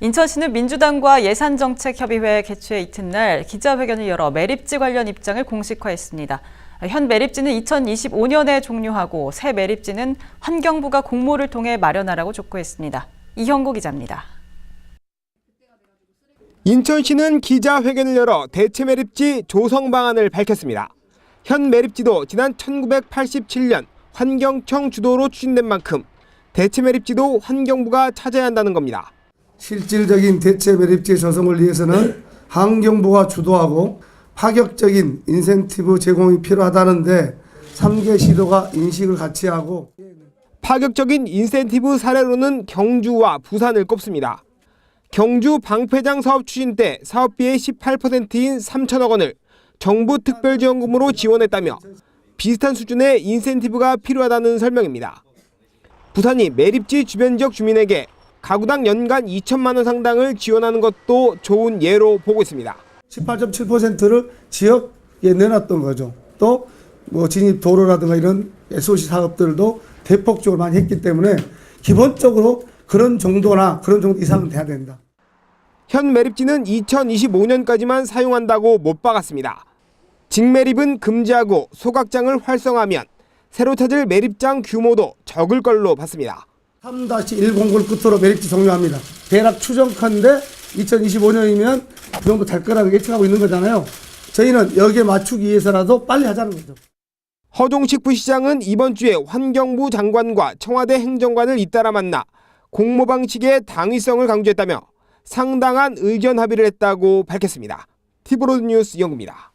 인천시는 민주당과 예산정책협의회 개최 이튿날 기자회견을 열어 매립지 관련 입장을 공식화했습니다. 현 매립지는 2025년에 종료하고 새 매립지는 환경부가 공모를 통해 마련하라고 촉구했습니다. 이형고 기자입니다. 인천시는 기자회견을 열어 대체 매립지 조성 방안을 밝혔습니다. 현 매립지도 지난 1987년 환경청 주도로 추진된 만큼 대체 매립지도 환경부가 찾아야 한다는 겁니다. 실질적인 대체 매립지 조성을 위해서는 환경부가 주도하고 파격적인 인센티브 제공이 필요하다는데 3개 시도가 인식을 같이 하고 파격적인 인센티브 사례로는 경주와 부산을 꼽습니다. 경주 방패장 사업 추진 때 사업비의 18%인 3천억 원을 정부 특별지원금으로 지원했다며 비슷한 수준의 인센티브가 필요하다는 설명입니다. 부산이 매립지 주변 지역 주민에게 가구당 연간 2천만 원 상당을 지원하는 것도 좋은 예로 보고 있습니다. 18.7%를 지역에 내놨던 거죠. 또 뭐 진입 도로라든가 이런 SOC 사업들도 대폭적으로 많이 했기 때문에 기본적으로 그런 정도나 그런 정도 이상은 돼야 된다. 현 매립지는 2025년까지만 사용한다고 못 박았습니다. 직매립은 금지하고 소각장을 활성화하면 새로 찾을 매립장 규모도 적을 걸로 봤습니다. 3-109를 끝으로 매립지 종료합니다. 대략 추정컨대 2025년이면 그 정도 될 거라고 예측하고 있는 거잖아요. 저희는 여기에 맞추기 위해서라도 빨리 하자는 거죠. 허종식 부시장은 이번 주에 환경부 장관과 청와대 행정관을 잇따라 만나 공모 방식의 당위성을 강조했다며 상당한 의견 합의를 했다고 밝혔습니다. 티브로드 뉴스 영구입니다.